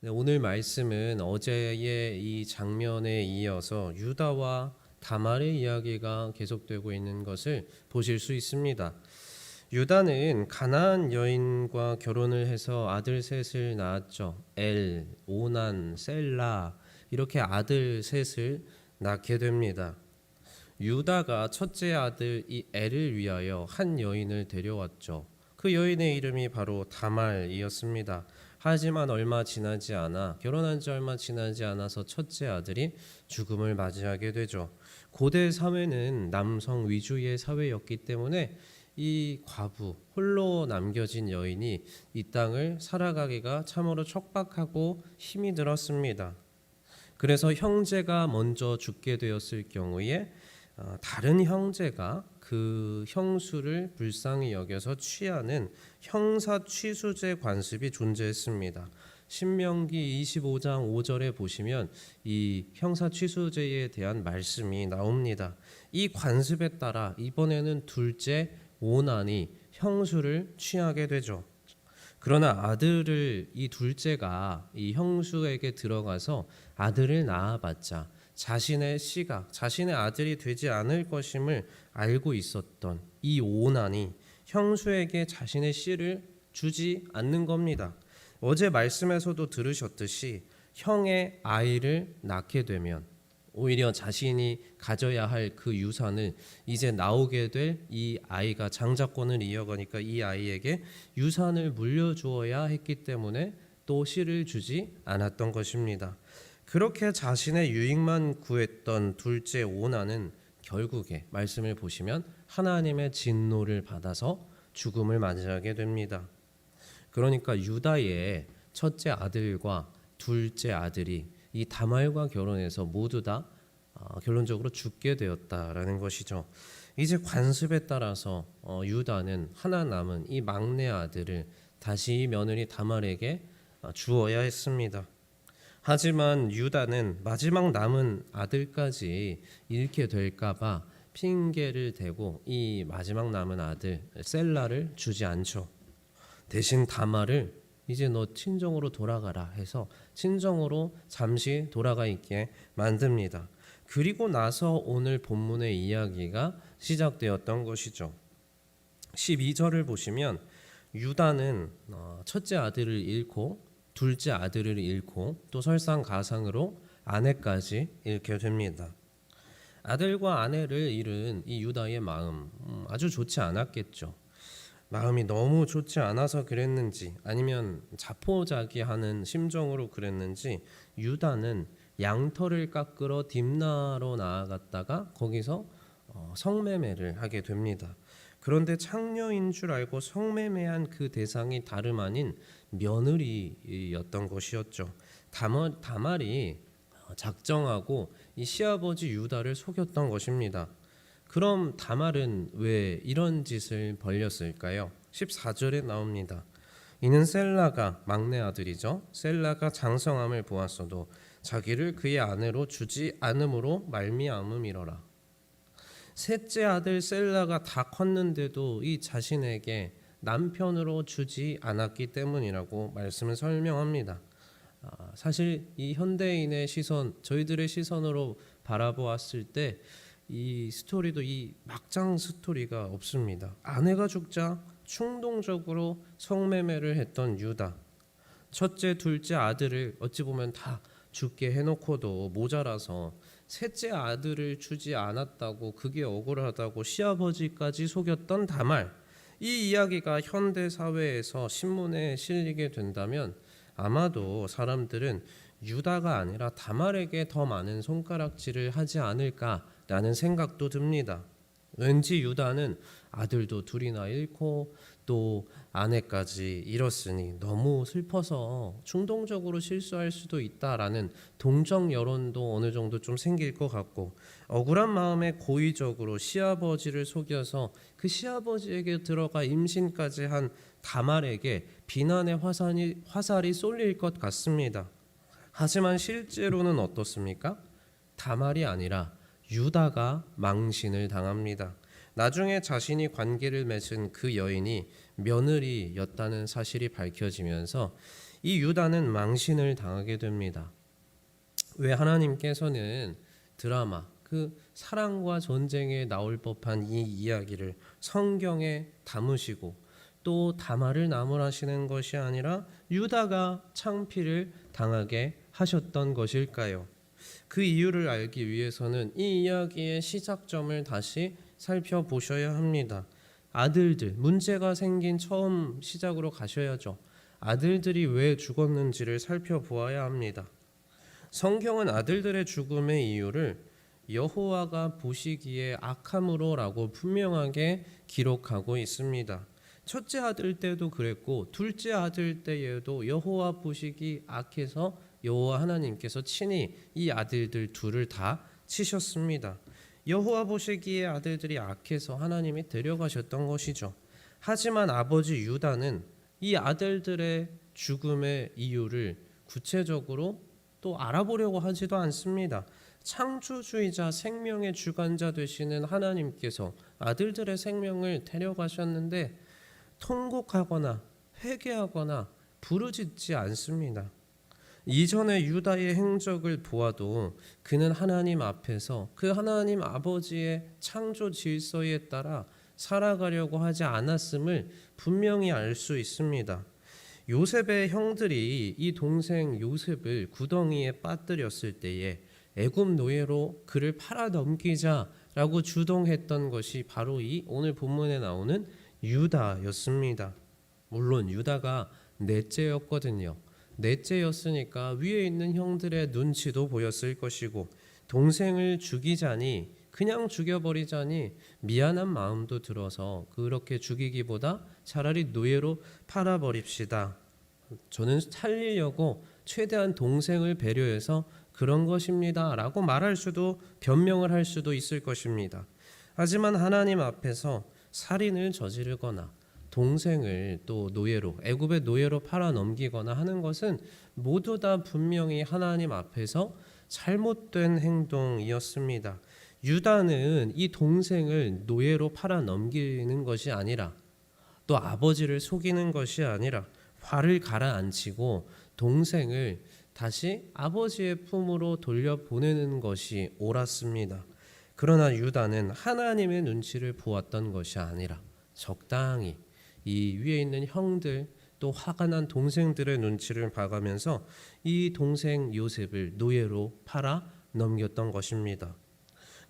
네, 오늘 말씀은 어제의 이 장면에 이어서 유다와 다말의 이야기가 계속되고 있는 것을 보실 수 있습니다. 유다는 가나안 여인과 결혼을 해서 아들 셋을 낳았죠. 엘, 오난, 셀라 이렇게 아들 셋을 낳게 됩니다. 유다가 첫째 아들 이 엘을 위하여 한 여인을 데려왔죠. 그 여인의 이름이 바로 다말이었습니다. 하지만 얼마 지나지 않아 결혼한 지 얼마 지나지 않아서 첫째 아들이 죽음을 맞이하게 되죠. 고대 사회는 남성 위주의 사회였기 때문에 이 과부 홀로 남겨진 여인이 이 땅을 살아가기가 참으로 척박하고 힘이 들었습니다. 그래서 형제가 먼저 죽게 되었을 경우에 어, 다른 형제가 그 형수를 불쌍히 여겨서 취하는 형사 취수제 관습이 존재했습니다. 신명기 25장 5절에 보시면 이 형사 취수제에 대한 말씀이 나옵니다. 이 관습에 따라 이번에는 둘째 오난이 형수를 취하게 되죠. 그러나 아들을 이 둘째가 이 형수에게 들어가서 아들을 낳아봤자 자신의 씨가 자신의 아들이 되지 않을 것임을 알고 있었던 이 오난이 형수에게 자신의 씨를 주지 않는 겁니다. 어제 말씀에서도 들으셨듯이 형의 아이를 낳게 되면 오히려 자신이 가져야 할 그 유산을 이제 나오게 될 이 아이가 장자권을 이어가니까 이 아이에게 유산을 물려주어야 했기 때문에 또 씨를 주지 않았던 것입니다. 그렇게 자신의 유익만 구했던 둘째 오나는 결국에 말씀을 보시면 하나님의 진노를 받아서 죽음을 맞이하게 됩니다. 그러니까 유다의 첫째 아들과 둘째 아들이 이 다말과 결혼해서 모두 다 어, 결론적으로 죽게 되었다라는 것이죠. 이제 관습에 따라서 어, 유다는 하나 남은 이 막내 아들을 다시 이 며느리 다말에게 어, 주어야 했습니다. 하지만 유다는 마지막 남은 아들까지 잃게 될까봐 핑계를 대고 이 마지막 남은 아들 셀라를 주지 않죠. 대신 다말을 이제 너 친정으로 돌아가라 해서 친정으로 잠시 돌아가 있게 만듭니다. 그리고 나서 오늘 본문의 이야기가 시작되었던 것이죠. 12절을 보시면 유다는 어, 첫째 아들을 잃고 둘째 아들을 잃고 또 설상가상으로 아내까지 잃게 됩니다. 아들과 아내를 잃은 이 유다의 마음 음, 아주 좋지 않았겠죠. 마음이 너무 좋지 않아서 그랬는지 아니면 자포자기하는 심정으로 그랬는지 유다는 양털을 깎으러 딥나로 나아갔다가 거기서 어, 성매매를 하게 됩니다. 그런데 창녀인 줄 알고 성매매한 그 대상이 다름 아닌 며느리였던 것이었죠. 다말, 다말이 작정하고 이 시아버지 유다를 속였던 것입니다. 그럼 다말은 왜 이런 짓을 벌렸을까요? 14절에 나옵니다. 이는 셀라가 막내 아들이죠. 셀라가 장성함을 보았어도 자기를 그의 아내로 주지 않음으로 말미암음이러라. 셋째 아들 셀라가 다 컸는데도 이 자신에게 남편으로 주지 않았기 때문이라고 말씀을 설명합니다. 아, 사실 이 현대인의 시선, 저희들의 시선으로 바라보았을 때 이 스토리도 이 막장 스토리가 없습니다. 아내가 죽자 충동적으로 성매매를 했던 유다. 첫째, 둘째 아들을 어찌 보면 다 죽게 해놓고도 모자라서 셋째 아들을 주지 않았다고 그게 억울하다고 시아버지까지 속였던 다말. 이 이야기가 현대 사회에서 신문에 실리게 된다면 아마도 사람들은 유다가 아니라 다말에게 더 많은 손가락질을 하지 않을까라는 생각도 듭니다. 왠지 유다는 아들도 둘이나 잃고 또 아내까지 잃었으니 너무 슬퍼서 충동적으로 실수할 수도 있다라는 동정 여론도 어느 정도 좀 생길 것 같고 억울한 마음에 고의적으로 시아버지를 속여서 그 시아버지에게 들어가 임신까지 한 다말에게 비난의 화산이, 화살이 쏠릴 것 같습니다. 하지만 실제로는 어떻습니까? 다말이 아니라 유다가 망신을 당합니다. 나중에 자신이 관계를 맺은 그 여인이 며느리였다는 사실이 밝혀지면서 이 유다는 망신을 당하게 됩니다. 왜 하나님께서는 드라마 그 사랑과 전쟁에 나올 법한 이 이야기를 성경에 담으시고 또 다말을 나무라시는 것이 아니라 유다가 창피를 당하게 하셨던 것일까요? 그 이유를 알기 위해서는 이 이야기의 시작점을 다시 살펴보셔야 합니다. 아들들 문제가 생긴 처음 시작으로 가셔야죠. 아들들이 왜 죽었는지를 살펴보아야 합니다. 성경은 아들들의 죽음의 이유를 여호와가 보시기에 악함으로라고 분명하게 기록하고 있습니다. 첫째 아들 때도 그랬고 둘째 아들 때에도 여호와 보시기 악해서 여호와 하나님께서 친히 이 아들들 둘을 다 치셨습니다. 여호와 보시기에 아들들이 악해서 하나님이 데려가셨던 것이죠. 하지만 아버지 유다는 이 아들들의 죽음의 이유를 구체적으로 또 알아보려고 하지도 않습니다. 창조주의자 생명의 주관자 되시는 하나님께서 아들들의 생명을 데려가셨는데 통곡하거나 회개하거나 부르짖지 않습니다. 이전의 유다의 행적을 보아도 그는 하나님 앞에서 그 하나님 아버지의 창조 질서에 따라 살아가려고 하지 않았음을 분명히 알 수 있습니다. 요셉의 형들이 이 동생 요셉을 구덩이에 빠뜨렸을 때에 애굽 노예로 그를 팔아 넘기자라고 주동했던 것이 바로 이 오늘 본문에 나오는 유다였습니다. 물론 유다가 넷째였거든요. 넷째였으니까 위에 있는 형들의 눈치도 보였을 것이고 동생을 죽이자니 그냥 죽여버리자니 미안한 마음도 들어서 그렇게 죽이기보다 차라리 노예로 팔아버립시다. 저는 살리려고 최대한 동생을 배려해서 그런 것입니다 라고 말할 수도 변명을 할 수도 있을 것입니다. 하지만 하나님 앞에서 살인을 저지르거나 동생을 또 노예로 애굽의 노예로 팔아 넘기거나 하는 것은 모두 다 분명히 하나님 앞에서 잘못된 행동이었습니다. 유다는 이 동생을 노예로 팔아 넘기는 것이 아니라 또 아버지를 속이는 것이 아니라 화를 가라앉히고 동생을 다시 아버지의 품으로 돌려보내는 것이 옳았습니다. 그러나 유다는 하나님의 눈치를 보았던 것이 아니라 적당히 이 위에 있는 형들 또 화가 난 동생들의 눈치를 봐가면서 이 동생 요셉을 노예로 팔아 넘겼던 것입니다.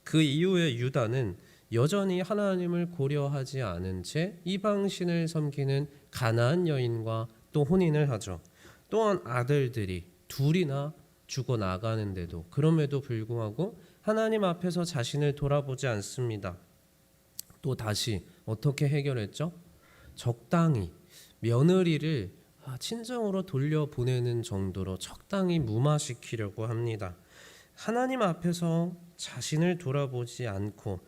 그 이후에 유다는 여전히 하나님을 고려하지 않은 채 이방신을 섬기는 가나안 여인과 또 혼인을 하죠. 또한 아들들이 둘이나 죽어 나가는데도 그럼에도 불구하고 하나님 앞에서 자신을 돌아보지 않습니다. 또 다시 어떻게 해결했죠? 적당히 며느리를 아, 친정으로 돌려보내는 정도로 적당히 무마시키려고 합니다. 하나님 앞에서 자신을 돌아보지 않고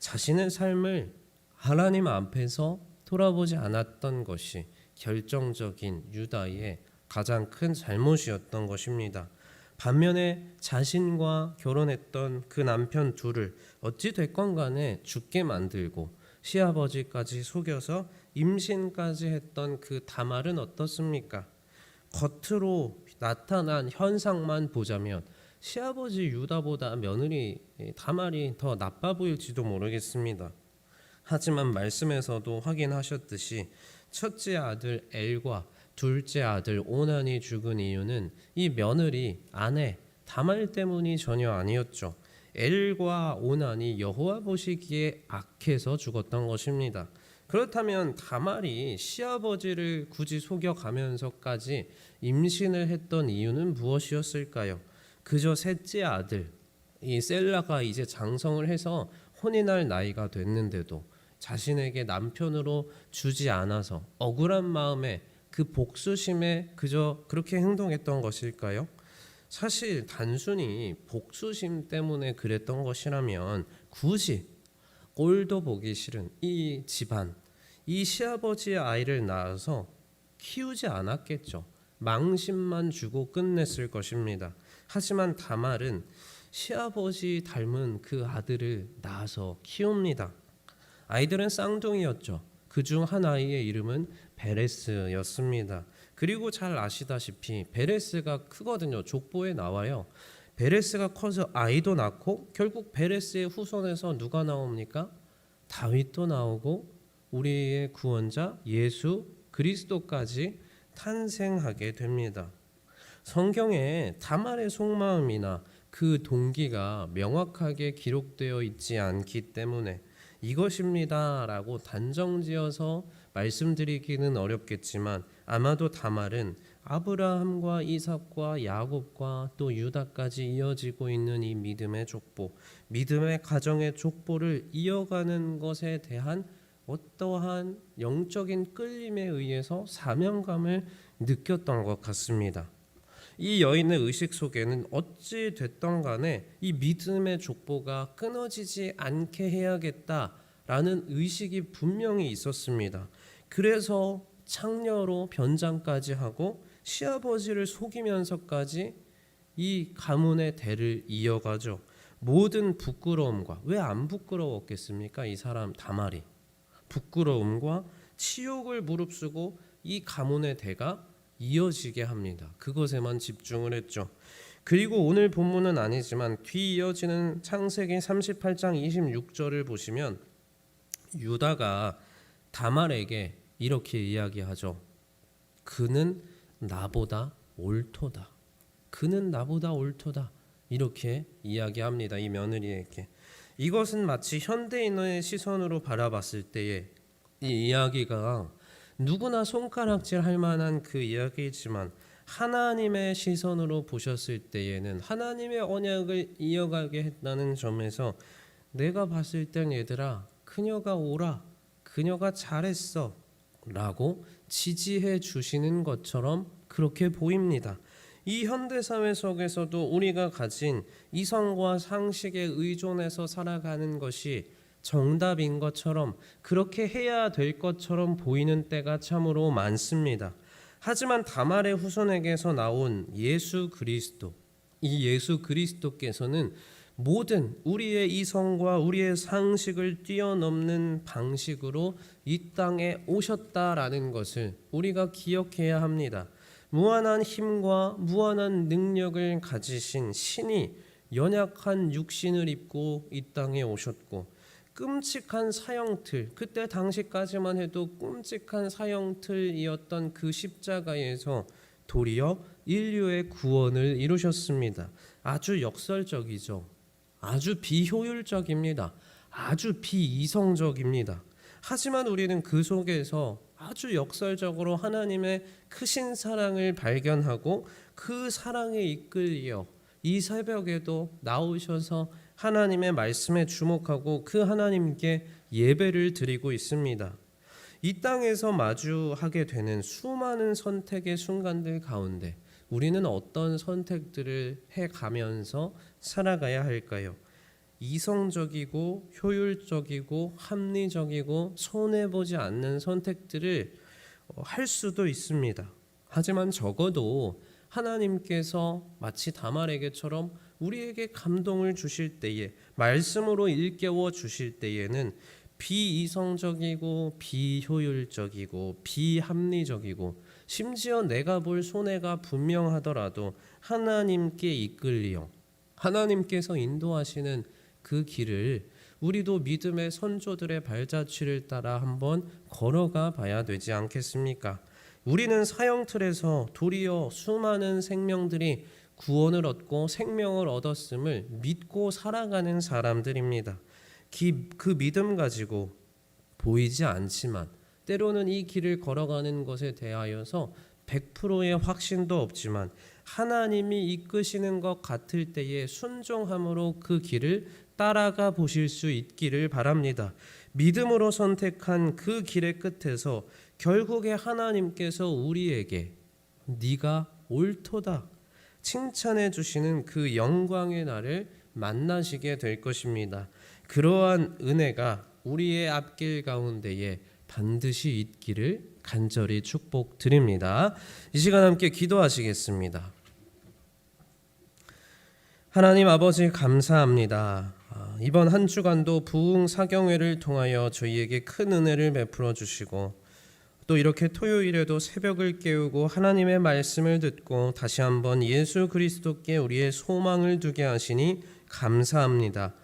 자신의 삶을 하나님 앞에서 돌아보지 않았던 것이 결정적인 유다의 가장 큰 잘못이었던 것입니다. 반면에 자신과 결혼했던 그 남편 둘을 어찌 됐건 간에 죽게 만들고 시아버지까지 속여서 임신까지 했던 그 다말은 어떻습니까? 겉으로 나타난 현상만 보자면 시아버지 유다보다 며느리 다말이 더 나빠 보일지도 모르겠습니다. 하지만 말씀에서도 확인하셨듯이 첫째 아들 엘과 둘째 아들 오난이 죽은 이유는 이 며느리 아내 다말 때문이 전혀 아니었죠. 엘과 오난이 여호와 보시기에 악해서 죽었던 것입니다. 그렇다면 다말이 시아버지를 굳이 속여가면서까지 임신을 했던 이유는 무엇이었을까요? 그저 셋째 아들 이 셀라가 이제 장성을 해서 혼인할 나이가 됐는데도 자신에게 남편으로 주지 않아서 억울한 마음에 그 복수심에 그저 그렇게 행동했던 것일까요? 사실 단순히 복수심 때문에 그랬던 것이라면 굳이 꼴도 보기 싫은 이 집안, 이 시아버지의 아이를 낳아서 키우지 않았겠죠. 망신만 주고 끝냈을 것입니다. 하지만 다말은 시아버지 닮은 그 아들을 낳아서 키웁니다. 아이들은 쌍둥이였죠. 그 중 한 아이의 이름은 베레스였습니다. 그리고 잘 아시다시피 베레스가 크거든요. 족보에 나와요. 베레스가 커서 아이도 낳고 결국 베레스의 후손에서 누가 나옵니까? 다윗도 나오고 우리의 구원자 예수 그리스도까지 탄생하게 됩니다. 성경에 다말의 속마음이나 그 동기가 명확하게 기록되어 있지 않기 때문에 이것입니다라고 단정지어서 말씀드리기는 어렵겠지만 아마도 다말은 아브라함과 이삭과 야곱과 또 유다까지 이어지고 있는 이 믿음의 족보, 믿음의 가정의 족보를 이어가는 것에 대한 어떠한 영적인 끌림에 의해서 사명감을 느꼈던 것 같습니다. 이 여인의 의식 속에는 어찌 됐던 간에 이 믿음의 족보가 끊어지지 않게 해야겠다라는 의식이 분명히 있었습니다. 그래서 창녀로 변장까지 하고 시아버지를 속이면서까지 이 가문의 대를 이어가죠. 모든 부끄러움과 왜 안 부끄러웠겠습니까? 이 사람 다말이 부끄러움과 치욕을 무릅쓰고 이 가문의 대가 이어지게 합니다. 그것에만 집중을 했죠. 그리고 오늘 본문은 아니지만 뒤 이어지는 창세기 38장 26절을 보시면 유다가 다말에게 이렇게 이야기하죠. 그는 나보다 옳도다. 그는 나보다 옳도다. 이렇게 이야기합니다. 이 며느리에게. 이것은 마치 현대인의 시선으로 바라봤을 때에 이 이야기가 누구나 손가락질 할 만한 그 이야기이지만 하나님의 시선으로 보셨을 때에는 하나님의 언약을 이어가게 했다는 점에서 내가 봤을 땐 얘들아 그녀가 오라 그녀가 잘했어 라고 지지해 주시는 것처럼 그렇게 보입니다. 이 현대 사회 속에서도 우리가 가진 이성과 상식에 의존해서 살아가는 것이 정답인 것처럼 그렇게 해야 될 것처럼 보이는 때가 참으로 많습니다. 하지만 다말의 후손에게서 나온 예수 그리스도 이 예수 그리스도께서는 모든 우리의 이성과 우리의 상식을 뛰어넘는 방식으로 이 땅에 오셨다라는 것을 우리가 기억해야 합니다. 무한한 힘과 무한한 능력을 가지신 신이 연약한 육신을 입고 이 땅에 오셨고 끔찍한 사형틀 그때 당시까지만 해도 끔찍한 사형틀이었던 그 십자가에서 도리어 인류의 구원을 이루셨습니다. 아주 역설적이죠. 아주 비효율적입니다. 아주 비이성적입니다. 하지만 우리는 그 속에서 아주 역설적으로 하나님의 크신 사랑을 발견하고 그 사랑에 이끌려 이 새벽에도 나오셔서 하나님의 말씀에 주목하고 그 하나님께 예배를 드리고 있습니다. 이 땅에서 마주하게 되는 수많은 선택의 순간들 가운데 우리는 어떤 선택들을 해 가면서 살아가야 할까요? 이성적이고 효율적이고 합리적이고 손해 보지 않는 선택들을 어, 할 수도 있습니다. 하지만 적어도 하나님께서 마치 다말에게처럼 우리에게 감동을 주실 때에 말씀으로 일깨워 주실 때에는 비이성적이고 비효율적이고 비합리적이고 심지어 내가 볼 손해가 분명하더라도 하나님께 이끌리어 하나님께서 인도하시는 그 길을 우리도 믿음의 선조들의 발자취를 따라 한번 걸어가 봐야 되지 않겠습니까? 우리는 사형 틀에서 도리어 수많은 생명들이 구원을 얻고 생명을 얻었음을 믿고 살아가는 사람들입니다. 그 믿음 가지고 보이지 않지만 때로는 이 길을 걸어가는 것에 대하여서 100%의 확신도 없지만 하나님이 이끄시는 것 같을 때에 순종함으로 그 길을 따라가 보실 수 있기를 바랍니다. 믿음으로 선택한 그 길의 끝에서 결국에 하나님께서 우리에게 네가 옳도다 칭찬해 주시는 그 영광의 날을 만나시게 될 것입니다. 그러한 은혜가 우리의 앞길 가운데에 반드시 있기를 간절히 축복드립니다. 이 시간 함께 기도하시겠습니다. 하나님 아버지 감사합니다. 아, 이번 한 주간도 부흥 사경회를 통하여 저희에게 큰 은혜를 베풀어 주시고 또 이렇게 토요일에도 새벽을 깨우고 하나님의 말씀을 듣고 다시 한번 예수 그리스도께 우리의 소망을 두게 하시니 감사합니다.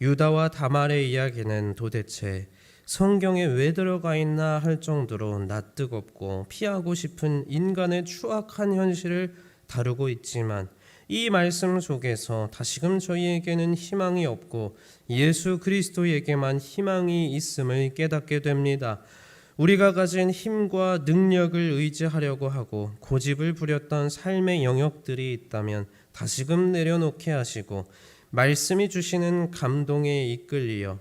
유다와 다말의 이야기는 도대체 성경에 왜 들어가 있나 할 정도로 낯뜨겁고 피하고 싶은 인간의 추악한 현실을 다루고 있지만 이 말씀 속에서 다시금 저희에게는 희망이 없고 예수 그리스도에게만 희망이 있음을 깨닫게 됩니다. 우리가 가진 힘과 능력을 의지하려고 하고 고집을 부렸던 삶의 영역들이 있다면 다시금 내려놓게 하시고 말씀이 주시는 감동에 이끌리어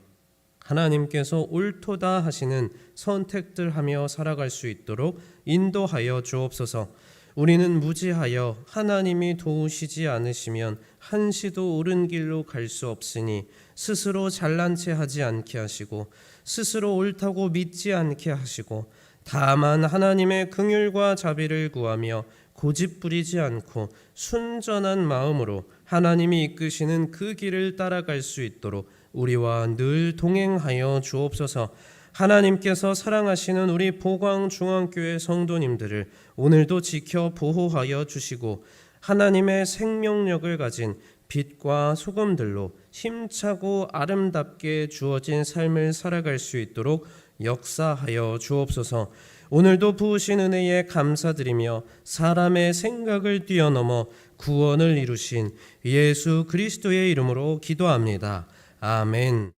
하나님께서 옳도다 하시는 선택들 하며 살아갈 수 있도록 인도하여 주옵소서. 우리는 무지하여 하나님이 도우시지 않으시면 한시도 옳은 길로 갈 수 없으니 스스로 잘난 체 하지 않게 하시고 스스로 옳다고 믿지 않게 하시고 다만 하나님의 긍휼과 자비를 구하며 고집 부리지 않고 순전한 마음으로 하나님이 이끄시는 그 길을 따라갈 수 있도록 우리와 늘 동행하여 주옵소서. 하나님께서 사랑하시는 우리 보광 중앙교회 성도님들을 오늘도 지켜 보호하여 주시고 하나님의 생명력을 가진 빛과 소금들로 힘차고 아름답게 주어진 삶을 살아갈 수 있도록 역사하여 주옵소서. 오늘도 부으신 은혜에 감사드리며 사람의 생각을 뛰어넘어 구원을 이루신 예수 그리스도의 이름으로 기도합니다. 아멘.